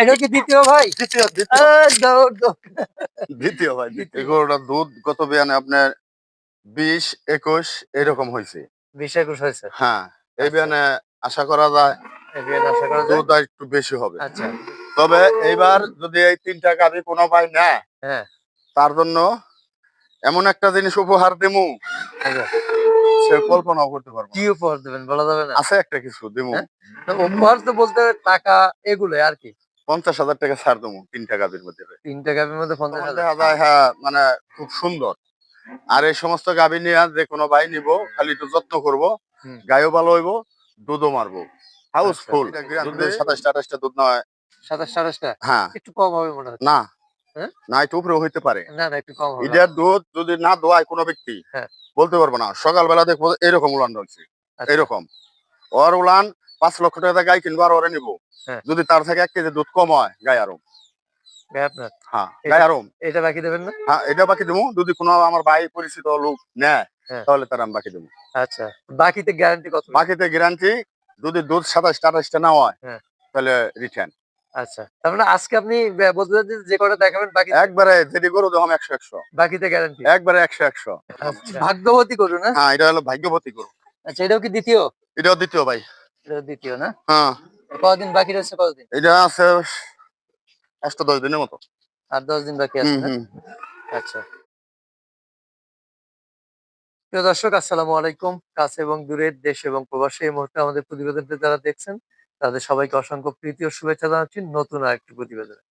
এটা কি দ্বিতীয় ভাই? দ্বিতীয় দ্বিতীয়। ভাই দুধ গত বিয়ানে আপনার বিশ একুশ এরকম হয়েছে। বিশ একুশ হয়েছে? হ্যাঁ এই আচ্ছা। বিয়ানে আশা করা যায়। দুধ একটু বেশি হবে। আচ্ছা। তবে এইবার যদি এই তিনটা গাভি কোনো ভাই নেয় হ্যাঁ। তার জন্য এমন একটা জিনিস উপহার দেবো কল্পনাও করতে পারব কি উপহার দেবেন বলা যাবে না? আছে একটা কিছু দেবো। হ্যাঁ? উপহার তো বলতে টাকা এগুলো আর কি। পঞ্চাশ হাজার টাকা ছাড় দেবো তিনটা গাভির মধ্যে তিনটা গাভীর মধ্যে পঞ্চাশ হাজার। হ্যাঁ মানে খুব সুন্দর। আর এই সমস্ত গাভি নিয়ে যে কোনো ভাই নিব খালি একটু যত্ন করব। গায়েও ভালো হইবো দুধও মারবো। হাউসফুল আচ্ছা, ফুল এটা সাতাশটা আঠাশটা দুধ না সাতাশ সাতাশটা হ্যাঁ। একটু কম হবে মনে না? না একটু উপরেও হইতে পারে। না না একটু কম হবে দুধ যদি না দোয়ায় কোনো ব্যক্তি হ্যাঁ। বলতে পারব না সকালবেলা দেখব এরকম উলান রয়েছে আচ্ছা। এরকম। ওর উলান পাঁচ লক্ষ টাকা গাই কিনবো আর ওরে নিবো। হ্যাঁ। যদি তার থেকে এক কেজি দুধ কম হয় গাই আরম হ্যাঁ এটা- বাকি দেবেন না? হ্যাঁ এটা বাকি দেবো। যদি কোনো আমার ভাই পরিচিত লোক নেয় হ্যাঁ। তাহলে তার আমি বাকি দেবো। আচ্ছা বাকিতে গ্যারান্টি কত? বাকিতে গ্যারান্টি যদি দুধ সাতাশটা আঠাশটা না হয় হ্যাঁ। তাহলে রিটার্ন আচ্ছা তার মানে আজকে আপনি বলতে চাচ্ছেন যে কটা দেখাবেন বাকি একবারে যদি গরু দাম একশো একশো। বাকিতে গ্যারান্টি একবারে একশো একশো। ভাগ্যবতী করুন না? হ্যাঁ এটা হলো ভাগ্যবতী গরু। আচ্ছা এটাও কি দ্বিতীয়? এটাও দ্বিতীয় ভাই। এটাও দ্বিতীয় না? হ্যাঁ। কতদিন বাকি রয়েছে কতদিন এটা আছে দশ দিনের মতো। আর দশ দিন বাকি আছে আচ্ছা। প্রিয় দর্শক আসসালামু আলাইকুম। কাছে এবং দূরের দেশ এবং প্রবাসী এই মুহূর্তে আমাদের প্রতিবেদনটি যারা দেখছেন তাদের সবাইকে অসংখ্য প্রীতি ও শুভেচ্ছা জানাচ্ছি নতুন আরেকটি প্রতিবেদনে।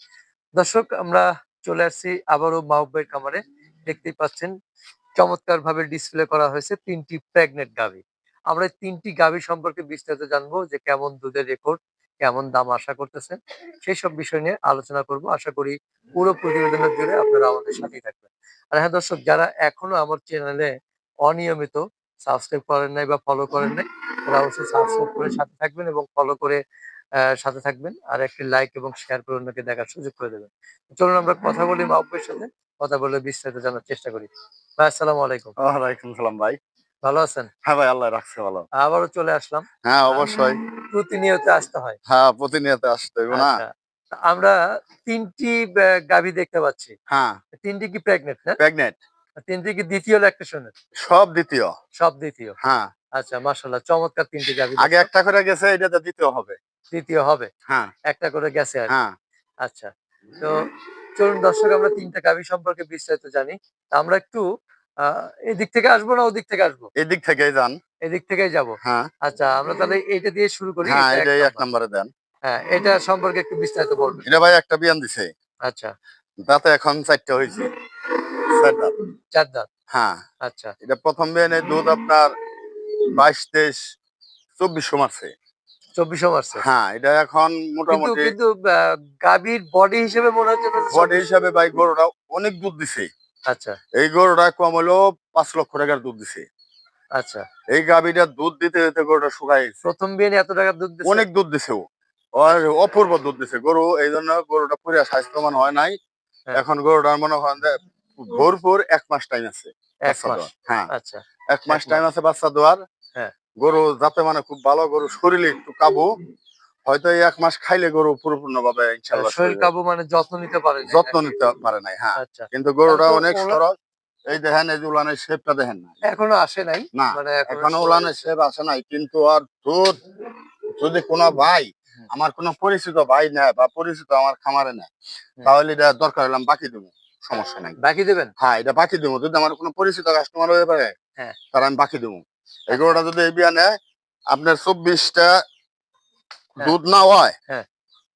দর্শক, আমরা চলে আসছি আবারও মাহবের কামারে দেখতেই পাচ্ছেন চমৎকার ভাবে ডিসপ্লে করা হয়েছে তিনটি প্রেগনেন্ট গাভী। আমরা তিনটি গাভী সম্পর্কে বিস্তারিত জানব যে কেমন দুধের রেকর্ড কেমন দাম আশা করতেছেন, সেই সব বিষয় নিয়ে আলোচনা করব। আশা করি পুরো প্রতিবেদনের জুড়ে আপনারা আমাদের সাথেই থাকবেন। আর হ্যাঁ দর্শক, যারা এখনও আমার চ্যানেলে অনিয়মিত সাবস্ক্রাইব করেন নাই বা ফলো করেন নাই তারা অবশ্যই সাবস্ক্রাইব করে সাথে থাকবেন এবং ফলো করে সাথে থাকবেন। আর একটি লাইক এবং শেয়ার করে অন্যকে দেখার সুযোগ করে দেবেন। চলুন আমরা কথা বলি মাহবুবের সাথে কথা বলে বিস্তারিত জানার চেষ্টা করি। ভাই আসসালামু আলাইকুম। ওয়ালাইকুম সালাম ভাই। ভালো আছেন? হ্যাঁ ভাই আল্লাহ রাখছে ভালো। আবারও চলে আসলাম। হ্যাঁ অবশ্যই। প্রতিনিয়ত আসতে হয়। হ্যাঁ প্রতিনিয়ত আসতে হবে না? আচ্ছা আমরা তিনটি গাভী দেখতে পাচ্ছি। হ্যাঁ। তিনটি কি প্রেগনেন্ট না? প্রেগনেন্ট তিনটি কি দ্বিতীয় ল্যাকটেশনের সব দ্বিতীয়। সব দ্বিতীয়? হ্যাঁ। আচ্ছা মাশাল্লাহ চমৎকার তিনটি গাভী আগে একটা করে গেছে এটাতে দ্বিতীয় হবে। দ্বিতীয় হবে? হ্যাঁ। একটা করে গেছে আর হ্যাঁ। আচ্ছা তো চলুন দর্শক আমরা তিনটা গাভী সম্পর্কে বিস্তারিত জানি। তা আমরা একটু এদিক থেকে আসব না ওদিক থেকে আসব? এদিক থেকেই যান। এদিক থেকেই যাব? হ্যাঁ। আচ্ছা আমরা তাহলে এইটা দিয়ে শুরু করি হ্যাঁ এক এটাই এক নম্বরে দেন। হ্যাঁ এটা সম্পর্কে একটু বিস্তারিত বলবেন। এটা ভাই একটা বিয়ান দিছে। আচ্ছা তাতে এখন চারটা হয়েছে। চার দাঁত। চার দাঁত? হ্যাঁ। আচ্ছা। এটা প্রথম বিয়ানে দুধ আপনার বাইশ তেইশ চব্বিশশো মারছে। চব্বিশশো হ্যাঁ এটা এখন মোটামুটি কিন্তু গাভীর বডি হিসেবে মনে হচ্ছে বডি হিসাবে ভাই গরুটা অনেক দুধ দিছে। আচ্ছা। এই গরুটা কম হলো পাঁচ লক্ষ টাকার দুধ দিছে। আচ্ছা। এই গাভিটা দুধ দিতে দিতে গরুটা শুকাই প্রথম বিয়ে এত টাকা দুধ অনেক দুধ দিছে ও। অপূর্ব দুধ দিছে। গরু এই জন্য গরুটা পুরো স্বাস্থ্যবান হয় নাই। এখন গরুটার মনে করেন যে ভরপুর এক মাস টাইম আছে এক মাস হ্যাঁ। আচ্ছা এক মাস টাইম আছে বাচ্চা দেওয়ার। হ্যাঁ। গরু যাতে মানে খুব ভালো গরু শরীরে একটু কাবু হয়তো এক মাস খাইলে গরু পরিপূর্ণ ভাবে ইনশাল্লাহ শরীর কাবু মানে যত্ন নিতে পারে যত্ন নিতে পারে নাই হ্যাঁ। আচ্ছা। কিন্তু গরুটা অনেক সরল। এই দেখেন এই যে উলানের শেপটা দেখেন না। এখনও আসে নাই? না মানে এখনও উলানের। শেপ আসে নাই কিন্তু আর দুধ যদি কোনো ভাই। আমার কোনো পরিচিত ভাই নেয় বা পরিচিত আমার খামারে নেয় তাহলে এটা দরকার হলাম বাকি দেবো সমস্যা নাই। বাকি দেবেন? হ্যাঁ এটা বাকি দেবো যদি আমার কোনো পরিচিত কাস্টমার হয়ে পারে হ্যাঁ। তার আমি বাকি দেবো। এগুলোটা যদি এই বিয়া নেয় আপনার চব্বিশটা হ্যাঁ। দুধ না হয় হ্যাঁ।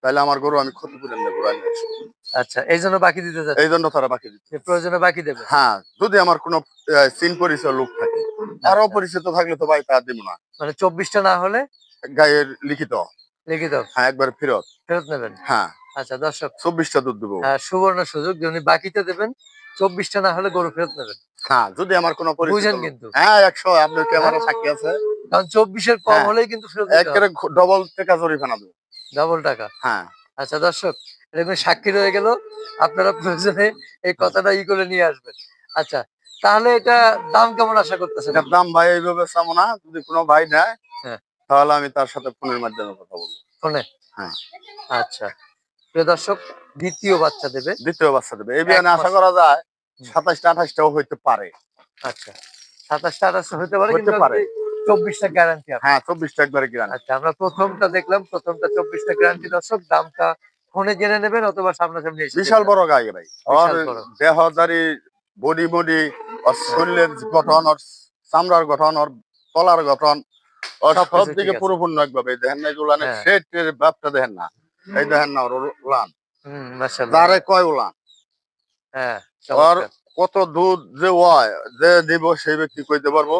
তাহলে আমার গরু আমি ক্ষতিপূরণ দেবো আচ্ছা এই জন্য বাকি দিতে যাচ্ছে এই জন্য তারা বাকি দিচ্ছে। প্রয়োজনে বাকি দেবে? হ্যাঁ যদি আমার কোনো চিন পরিচয় লোক থাকে আর আচ্ছা, অপরিচিত থাকলে তো ভাই তা দিব না। মানে চব্বিশটা না হলে? গায়ের লিখিত। লিখিত? হ্যাঁ একবার ফেরত। ফেরত নেবেন? হ্যাঁ। আচ্ছা দর্শক চব্বিশটা দুধ দেবো। আহ, সুবর্ণ সুযোগ যদি বাকিতে দেবেন চব্বিশটা না হলে গরু ফেরত নেবেন। হ্যাঁ যদি আমার কোনো বুঝেন কিন্তু। হ্যাঁ একশো আপনার ক্যামেরা সাক্ষী আছে। কারণ চব্বিশের কম হ্যাঁ। হলেই কিন্তু ফেরত একেবারে ডবল টাকা জরিমানা দেবো ডাবল টাকা? হ্যাঁ। আচ্ছা দর্শক এরকম সাক্ষী রয়ে গেল। আপনারা প্রয়োজনে এই কথাটা ই করে নিয়ে আসবেন। আচ্ছা তাহলে এটা দাম কেমন আশা করতেছেন? দাম ভাই এইভাবে চাবো না। যদি কোনো ভাই নেয় হ্যাঁ। তাহলে আমি তার সাথে ফোনের মাধ্যমে কথা বলব। ফোনে? হ্যাঁ। আচ্ছা। প্রিয় দর্শক দ্বিতীয় বাচ্চা দেবে। দ্বিতীয় বাচ্চা দেবে। এই বিয়ানে আশা করা যায়। সাতাশটা আঠাশটাও হইতে পারে। আচ্ছা। সাতাশটা আঠাশটা হতে পারে কিন্তু পারে। চব্বিশটা গ্যারান্টি হ্যাঁ চব্বিশটা একবারে আচ্ছা আমরা প্রথমটা দেখলাম প্রথমটা চব্বিশটা গ্যারান্টি দর্শক দামটা ফোনে জেনে নেবেন অথবা সামনাসামনি বিশাল বড় ভাই। দেহদারি বডি বডি শরীরের গঠন ওর চামড়ার গঠন তলার গঠন সব সব কিছু দিকে পরিপূর্ণ একভাবে। এই দেখেন না উলানের হ্যাঁ। সেটের ব্যাপটা দেখেন না। এই দেখেন না ওর উলান। তারে কয় উলান? হ্যাঁ ওর কত দুধ যে হয় যে দিব সেই ব্যক্তি কইতে পারব?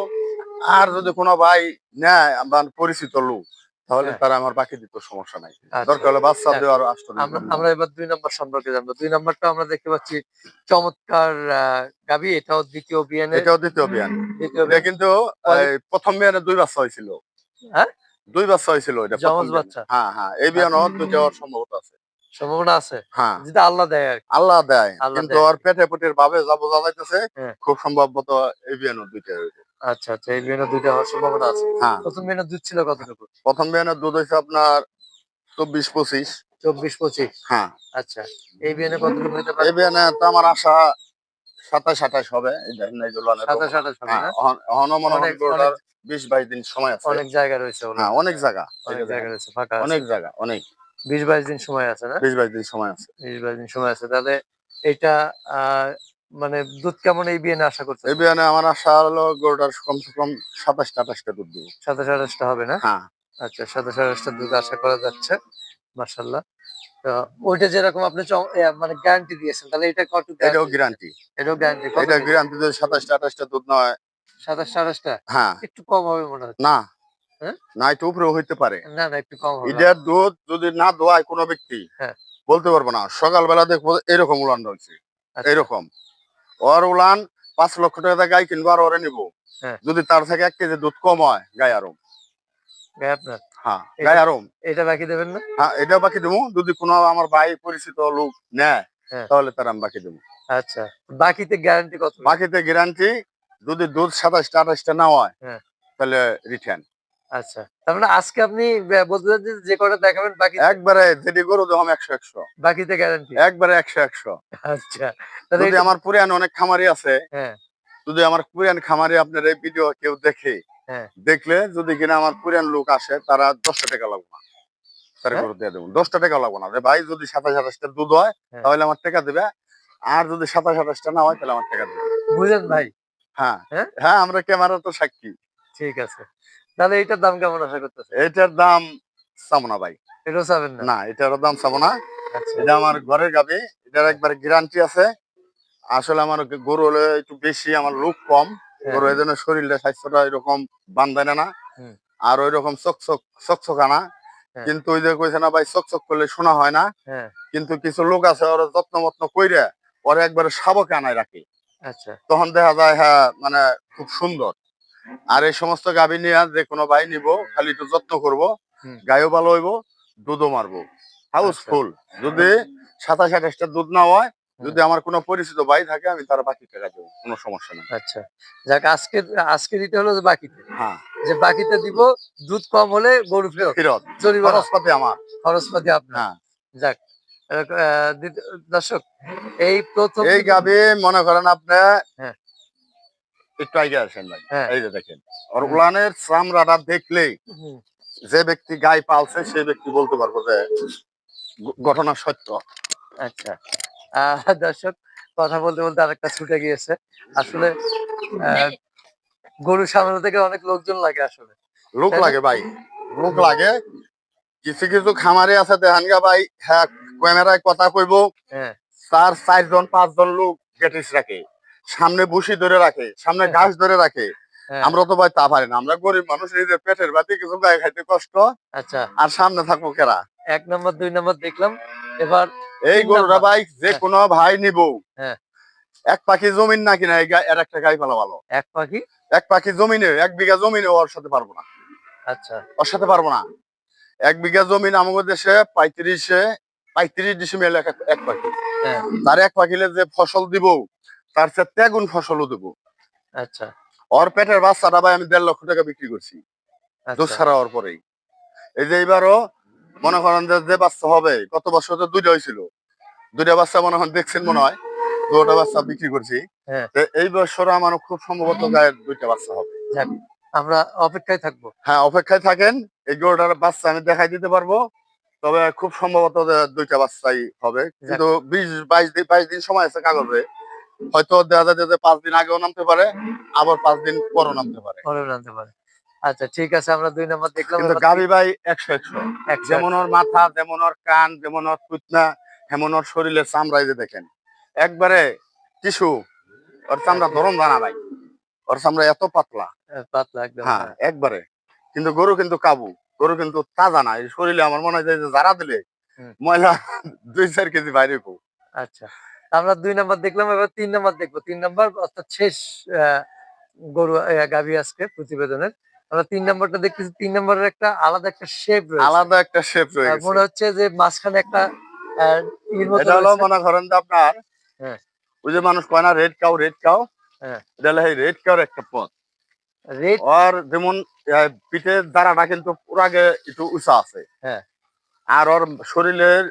আর যদি কোনো ভাই নেয় আমার পরিচিত লোক তাহলে হ্যাঁ। তারা আমার বাকি দিত সমস্যা নাই আচ্ছা। দরকার হলে বাচ্চা হ্যাঁ। দেওয়ার আসতো আমরা এবার দুই নম্বর সম্পর্কে জানব দুই নম্বরটা আমরা দেখতে পাচ্ছি চমৎকার গাভী এটাও দ্বিতীয় বিয়ানের এটাও দ্বিতীয় বিয়ান দ্বিতীয় কিন্তু প্রথম বিয়ানে দুই বাচ্চা হয়েছিল হ্যাঁ? দুই বাচ্চা হয়েছিল এটা বিয়ানে। বাচ্চা? হ্যাঁ হ্যাঁ এই বিয়ানও দুইটা হওয়ার সম্ভবত আছে সম্ভাবনা আছে হ্যাঁ যেটা আল্লাহ দেয় আর আল্লাহ দেয় আল্লাহ কিন্তু দেয়। ওর পেটে পেটের ভাবে যা বোঝা যাইতেছে হ্যাঁ। খুব সম্ভবত এই বিয়ানও দুইটা। আচ্ছা আচ্ছা এই বিয়ানের দুইটা হওয়ার সম্ভাবনা আছে? হ্যাঁ। প্রথম বিয়ানের দুধ ছিল কতটুকু? প্রথম বিয়ানের দুধ হয়েছে আপনার চব্বিশ পঁচিশ। চব্বিশ পঁচিশ? হ্যাঁ। আচ্ছা এই বিয়ানে কতটুকু হতে পারে? এই বিয়ানে তো আমার আশা সাতাশ আঠাশ হবে সাতাশ আঠাশ হবে হ্যাঁ না? অহন- অহনো মনে হয় বিশ বাইশ দিন সময় আছে। অনেক জায়গা রয়েছে। হ্যাঁ অনেক জায়গা। অনেক জায়গা রয়েছে ফাঁকা অনেক জায়গা অনেক। বিশ বাইশ দিন সময় আছে না? বিশ বাইশ দিন সময় আছে। বিশ বাইশ দিন সময় আছে। তাহলে এটা আহ, মানে দুধ কেমন এই বিয়ানে আশা করছে এই বিয়ানে আমার আশা হলো গরুটার কমসে কম সাতাশটা আঠাশটা দুধ দেবো। সাতাশ আঠাশটা হবে না? হ্যাঁ। আচ্ছা সাতাশ আঠাশটা দুধ আশা করা যাচ্ছে মার্শাল্লাহ ওইটা যেরকম আপনি মানে গ্যারান্টি দিয়েছেন তাহলে এটা কত এটাও গ্যারান্টি এটাও গ্যারান্টি এটা গ্যারান্টি যদি সাতাশটা আঠাশটা দুধ নয়। সাতাশ আঠাশটা হ্যাঁ। একটু কম হবে মনে না। হ্যাঁ? না একটু উপরেও হইতে পারে। না না একটু কম হবে এটার দুধ যদি না দোয়ায় কোনো ব্যক্তি হ্যাঁ। বলতে পারব না। সকালবেলা দেখব এরকম উলান রয়েছে আচ্ছা, এরকম। ওর উলান পাঁচ লক্ষ টাকা গাই কিনবো আর ওরে নিবো। হ্যাঁ। যদি তার থেকে এক কেজি দুধ কম হয় গাই আরম আপনার? হ্যাঁ গাই আরম এটা বাকি দেবেন না? হ্যাঁ এটা বাকি দেবো। যদি কোনো আমার ভাই পরিচিত লোক নেয় হ্যাঁ। তাহলে তার আমি বাকি দেবো। আচ্ছা বাকিতে গ্যারান্টি কত? বাকিতে গ্যারান্টি যদি দুধ সাতাশটা আঠাশটা না হয় হ্যাঁ। তাহলে রিটার্ন আচ্ছা তার মানে আজকে আপনি বে- বলতে চাচ্ছেন যে কটা দেখাবেন বাকি একবারে একশো একশো। বাকিতে গ্যারান্টি একবারে একশো একশো। আচ্ছা যদি আমার পুরান অনেক খামারি আছে হ্যাঁ। যদি আমার পুরান খামারি আপনার এই ভিডিও কেউ দেখে হ্যাঁ। দেখলে যদি কিনা আমার পুরান লোক আসে তারা দশটা টাকা লাগবে না। তারা হ্যাঁ? গরু দিয়ে দেবো। দশটা টাকা লাগবে না। ভাই যদি সাতাশ আঠাশটা দুধ হয়। তাহলে আমার টাকা দেবে। আর যদি সাতাশ আঠাশটা না হয় তাহলে আমার টাকা দেবে। বুঝলেন ভাই? হ্যাঁ? হ্যাঁ আমরা ক্যামেরা তো সাক্ষী। ঠিক আছে। তাহলে এইটার দাম কেমন আশা করতেছে এটার দাম চাবো না ভাই। এটাও চাবেন না? না এটার দাম চাবো না আচ্ছা। এটা আমার ঘরের গাবি এটার একবার গ্যারান্টি আছে। আসলে আমার গরু হলে একটু বেশি আমার লোক কম। হ্যাঁ, গরু এই জন্য শরীরটা স্বাস্থ্যটা এরকম বান্ধায় না। আর ওই রকম চকচক চকচকানা হ্যাঁ। কিন্তু ওই যে কইছে না ভাই চকচক করলে শোনা হয় না। হ্যাঁ। কিন্তু কিছু লোক আছে ওরা যত্ন মত্ন কইরে ওরা একবারে শাবকে আনায় রাখে। আচ্ছা। তখন দেখা যায় হ্যাঁ মানে খুব সুন্দর। আর এই সমস্ত গাভী নিয়ে যে কোনো ভাই নিব খালি একটু যত্ন করব। গায়েও ভালো হইব দুধও মারবো। হাউসফুল। যদি সাতাশ আঠাশটা দুধ না হয় যদি আমার কোনো পরিচিত ভাই থাকে আমি তার বাকি টাকা দেবো কোনো সমস্যা নেই। আচ্ছা। যাক আজকে আজকে দিতে হলো যে বাকিতে। হ্যাঁ। যে বাকিতে দিব দুধ কম হলে গরু ফেরত। ফিরত। খরচপাতি আমার। খরচপাতি আপনার। হ্যাঁ। যাক দর্শক এই প্রথম এই গাভী মনে করেন আপনি হ্যাঁ। একটু আগে আসেন ভাই। হ্যাঁ। এই যে দেখেন। ওর উলানের চামড়াটা দেখলেই যে ব্যক্তি গায়ে পালছে সেই ব্যক্তি বলতে পারব যে ঘটনা সত্য। আচ্ছা। দর্শক কথা বলতে বলতে আরেকটা ছুটে গিয়েছে। আসলে গরু সামনে থেকে অনেক লোকজন লাগে আসলে। লোক লাগে ভাই। লোক লাগে। কিছু কিছু খামারে আছে দেখান গা ভাই। হ্যাঁ ক্যামেরায় কথা কইব। হ্যাঁ। তার চারজন পাঁচজন লোক গেটিস রাখে। সামনে বুসি ধরে রাখে সামনে ঘাস ধরে রাখে। হ্যাঁ, আমরা তো ভাই তা পারি না আমরা গরিব মানুষ নিজের পেটের বাতি কিছু গায়ে খাইতে কষ্ট। আচ্ছা। আর সামনে থাকব কেরা? এক নম্বর দুই নম্বর দেখলাম এবার এই গরুটা ভাই যে হ্যাঁ। কোনো ভাই নিব। হ্যাঁ। এক পাখি জমিন না কিনা এর একটা গাই ফেলা ভালো। এক পাখি? এক পাখি জমিনে এক বিঘা জমিনে ওর সাথে পারব না। আচ্ছা। ওর সাথে পারব না। এক বিঘা জমিন আমাদের দেশে পঁয়ত্রিশে পঁয়ত্রিশ ডিসেম্বর এক এক পাখি। তার এক পাখিলে যে ফসল দিব তার চেয়ে তেগুন ফসলও দেবো। আচ্ছা। ওর পেটের বাচ্চাটা ভাই আমি দেড় লক্ষ টাকা বিক্রি করছি। আচ্ছা। ছাড়া হওয়ার পরেই। এই যে এইবারও মনে করেন যে বাচ্চা হবে গত বছর তো দুইটা হয়েছিল। দুইটা বাচ্চা মনে হয় দেখছেন মনে হয় দুটা বাচ্চা বিক্রি করছি। হ্যাঁ। এই বছর আমার খুব সম্ভবত গায়ের দুইটা বাচ্চা হবে। আমরা অপেক্ষায় থাকব। হ্যাঁ অপেক্ষায় থাকেন এই গরুটার বাচ্চা আমি দেখাই দিতে পারব। তবে খুব সম্ভবত দুইটা বাচ্চাই হবে। কিন্তু বিশ বাইশ দিন বাইশ দিন সময় আছে কাগজে। হয়তো দেখা যায় পাঁচ দিন আগেও নামতে পারে আবার পাঁচ দিন পরও নামতে পারে। পরে জানতে পারে। আচ্ছা ঠিক আছে আমরা দুই নম্বর দেখলাম কিন্তু এবার ভাই একশো একশো। যেমন ওর মাথা যেমন ওর কান যেমন ওর কুতনা যেমন ওর শরীরের চামড়া যে দেখেন। একবারে টিসু ওর চামড়া ধরন জানা ভাই ওর চামড়া এত পাতলা। পাতলা একদম হ্যাঁ হ্যাঁ। একবারে। কিন্তু গরু কিন্তু কাবু গরু কিন্তু তাজা না। শরীরে আমার মনে হয় যে যারা দিলে ময়লা দুই চার কেজি বাইরে আচ্ছা। আমরা দুই নাম্বার দেখলাম এবার তিন নম্বর দেখব। তিন নাম্বার অর্থাৎ শেষ গরু গাভী আজকে প্রতিবেদনের। আমরা তিন নম্বরটা দেখতেছি তিন নম্বরের একটা আলাদা একটা শেপ রয়েছে। আলাদা একটা শেপ রয়ে আহ, গেছে মনে হচ্ছে যে মাঝখানে একটা আহ, ইর মতো এটা হলো মনে করেন আপনার হ্যাঁ। ওই যে মানুষ কয় না রেড কাউ রেড কাউ হ্যাঁ। এটা হলো রেড কাউর একটা পথ। রেড আর যেমন পিঠের দ্বারাটা কিন্তু পুরো আগে একটু উঁচা আছে। হ্যাঁ। আর ওর শরীরের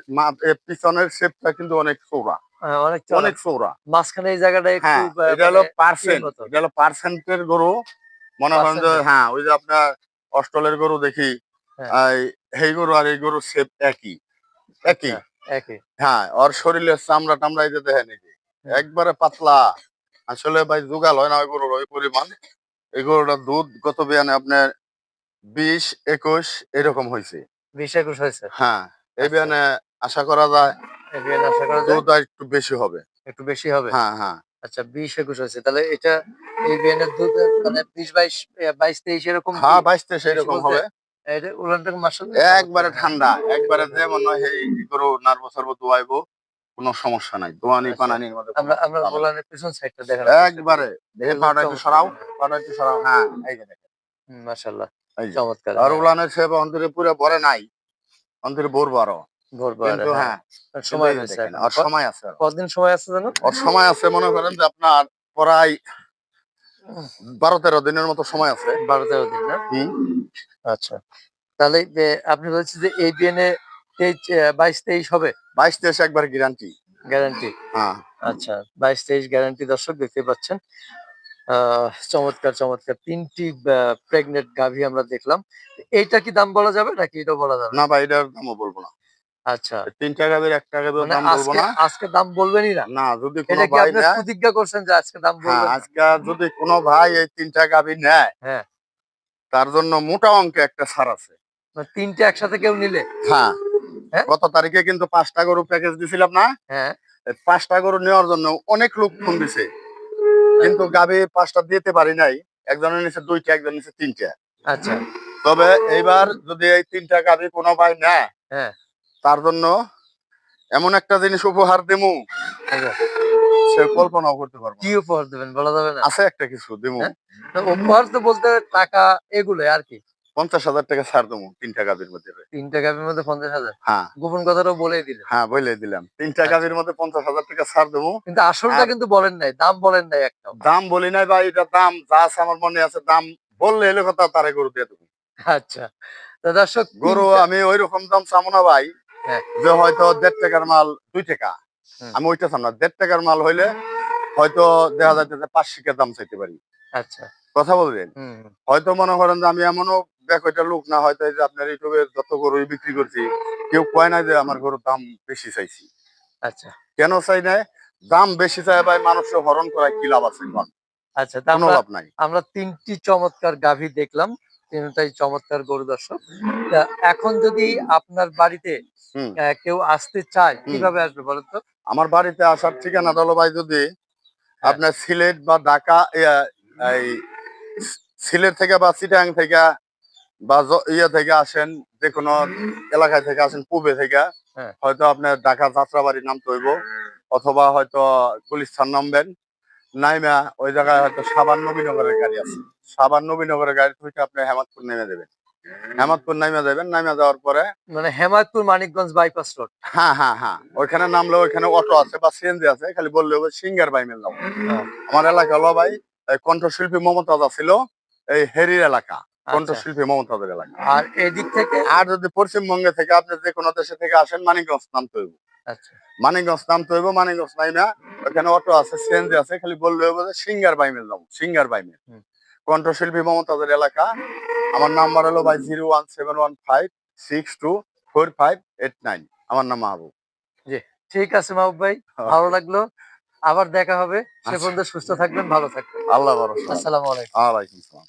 পিছনের শেপটা কিন্তু অনেক চৌড়া অনেক চওড়া। অনেক চৌড়া মাঝখানে এই জায়গাটা একটু হ্যাঁ এটা হলো মানে পার্সেন্ট এটা হলো পার্সেন্টের গরু। মনে করেন যে হ্যাঁ ওই যে আপনার অস্ট্রেলের গরু দেখি হ্যাঁ। এই- গরু আর এই গরু শেপ একই। একই? একই। হ্যাঁ ওর শরীরের চামড়া টামড়া এই যে দেখেন এই একবারে পাতলা। আসলে ভাই জোগাল হয় না ওই গরুর ওই পরিমাণ। এই গরুটার দুধ গত বিয়ানে আপনার বিশ একুশ এরকম হয়েছে বিশ একুশ হয়েছে হ্যাঁ এই আচ্ছা। বিয়ানে আশা করা যায় দুধ আর একটু বেশি হবে। একটু বেশি হবে? হ্যাঁ হ্যাঁ। আচ্ছা বিশ একুশ হয়েছে। তাহলে এটা এই বিয়ানের দুধ মানে বিশ বাইশ বাইশ তেইশ এরকম? হ্যাঁ বাইশ তেইশ এরকম হবে। এটা উলানটাকে মার্শাল একবারে ঠান্ডা। একবারে যেমন হয় এই গরু নার্ভ সার্ভ দোয়াইবো কোনো সমস্যা নাই। দোয়ানি আচ্ছা। পানানির মধ্যে আমরা আমরা উলানের পিছন সাইডটা দেখার একবারে। দেখে পাটা একটু সরাও। পাটা একটু সরাও। হ্যাঁ এই যে দেখেন। মাশাআল্লাহ। চমৎকার। আর উলানের সেব অন্তরে পুরো ভরে নাই। অন্তরে বোর ভোরবার কিন্তু হ্যাঁ সময়। আর আছে। কতদিন সময় আছে জানো? সময় আছে মনে করেন যে আপনার প্রায় বারো তেরো দিনের মতো সময় আছে। বারো তেরো দিন না? আচ্ছা। তাহলে আপনি বলছেন যে এই বিএনএ তেইশ বাইশ তেইশ হবে? বাইশ তেইশ একবার গ্যারান্টি গ্যারান্টি হ্যাঁ। আচ্ছা বাইশ তেইশ গ্যারান্টি দর্শক দেখতে পাচ্ছেন। আহ, চমৎকার চমৎকার। তিনটি প্রেগনেন্ট গাভী আমরা দেখলাম। এইটা কি দাম বলা যাবে নাকি এটা বলা যাবে? না? না ভাই এটার দামও বলব না। আচ্ছা। তিন টাকা বের এক টাকা বের মানে দাম বলব আজকে না। আজকে দাম বলবেনই না? না যদি কোনো ভাই নেয় প্রতিজ্ঞা করছেন যে আজকে দাম হ্যাঁ বলবেন? আজকে যদি কোনো ভাই এই তিনটা গাভি নেয় হ্যাঁ। তার জন্য মোটা অঙ্কে একটা ছাড় আছে। তিনটে একসাথে কেউ নিলে? হ্যাঁ। হ্যাঁ? গত তারিখে কিন্তু পাঁচটা গরু প্যাকেজ দিছিলাম না? হ্যাঁ। পাঁচটা গরু নেওয়ার জন্য অনেক লোক ফোন দিছে। কিন্তু গাভি পাঁচটা দিতে পারি নাই। একজনের নিচে দুইটা একজন নিচে তিনটা। আচ্ছা। তবে এইবার যদি এই তিনটা গাভি কোনো ভাই নেয় হ্যাঁ। তার জন্য এমন একটা জিনিস উপহার দিমু আচ্ছা। সে কল্পনাও করতে পারব কি উপহার দেবেন বলা যাবে না? আছে একটা কিছু হ্যাঁ? উপহার তো বলতে টাকা এগুলো আর কি? পঞ্চাশ হাজার টাকা ছাড় দেবো তিনটা গাভির মধ্যে। তিনটে গাভীর মধ্যে পঞ্চাশ হাজার? হ্যাঁ। গোপন কথাটাও বলেই দিলেন। হ্যাঁ বলে দিলাম। তিনটা। গাভির মধ্যে পঞ্চাশ হাজার টাকা ছাড় দেবো কিন্তু আসলটা কিন্তু বলেন নাই দাম বলেন নাই দাম বলি নাই ভাই এটা দাম যা আছে আমার মনে আছে দাম বললে এলে কথা তারে গরু দিয়ে দেবো। আচ্ছা। দর্শক গরু আমি ওই রকম দাম চামো না ভাই। যে হয়তো দেড় টাকার মাল দুই টাকা। আমি ওইটা চাম না দেড় টাকার মাল হইলে হয়তো দেখা যাচ্ছে যে পাঁচ শিকের দাম চাইতে পারি। আচ্ছা। কথা বলবেন। হয়তো মনে করেন যে আমি এমনও ব্যাকওয়াইটা লোক না হয়তো যে আপনার ইউটিউবে যত গরু বিক্রি করছি কেউ কয় না যে আমার গরুর দাম বেশি চাইছি। আচ্ছা। কেন চাই না দাম বেশি চাই ভাই মানুষের হরণ করায় কি লাভ আছে আচ্ছা কোনো লাভ নাই। আমরা তিনটি চমৎকার গাভী দেখলাম। তিনটাই চমৎকার গরু দর্শক। এখন যদি আপনার বাড়িতে কেউ আসতে চায় কীভাবে আসবে বলেন তো? আমার বাড়িতে আসার ঠিকানা হলো ভাই যদি হ্যাঁ। আপনার সিলেট বা ঢাকা এই সিলেট থেকে বা চিটাং থেকে বা ইয়ে থেকে আসেন যে কোনো এলাকায় থেকে আসেন পূবে থেকে হ্যাঁ। হয়তো আপনার ঢাকা যাত্রাবাড়ি নামতে হইব অথবা হয়তো গুলিস্তান নামবেন। নাইমা ওই জায়গায় হয়তো সাবান নবীনগরের গাড়ি আছে। সাবান নবীনগরের গাড়ি থেকে আপনি হেমাদপুর নেমে দেবেন হেমাদপুর নাইমা যাবেন নাইমা যাওয়ার পরে মানে হেমাদপুর মানিকগঞ্জ বাইপাস রোড। হ্যাঁ হ্যাঁ হ্যাঁ। ওইখানে নামলে ওইখানে অটো আছে বা সিএনজি আছে খালি বললে হবে সিঙ্গার বাই মেল হ্যাঁ। আমার এলাকা হলো ভাই এই কণ্ঠশিল্পী মমতাজা ছিল এই হেরির এলাকা কণ্ঠশিল্পী মমতাজের এলাকা। আর এদিক থেকে? আর যদি পশ্চিমবঙ্গে থেকে আপনি যে কোনো দেশে থেকে আসেন মানিকগঞ্জ নামতে হইব। আচ্ছা মানিকগঞ্জ নামতে হইব মানিকগঞ্জ নাইমা ওখানে অটো আছে সিএনজি আছে খালি বললে হইব যে সিঙ্গার বাইমেল যাব সিঙ্গার বাইমেল। কণ্ঠশিল্পী মমতাজের এলাকা। আমার নাম্বার হলো ভাই zero one seven one five six two four five eight nine. আমার নাম মাহবুব। ঠিক আছে মাহবুব ভাই ভালো লাগল। আবার দেখা হবে। সে আচ্ছা। পর্যন্ত সুস্থ থাকবেন ভালো থাকবেন। আল্লাহ আসসালামু আলাইকুম। আসসালাম।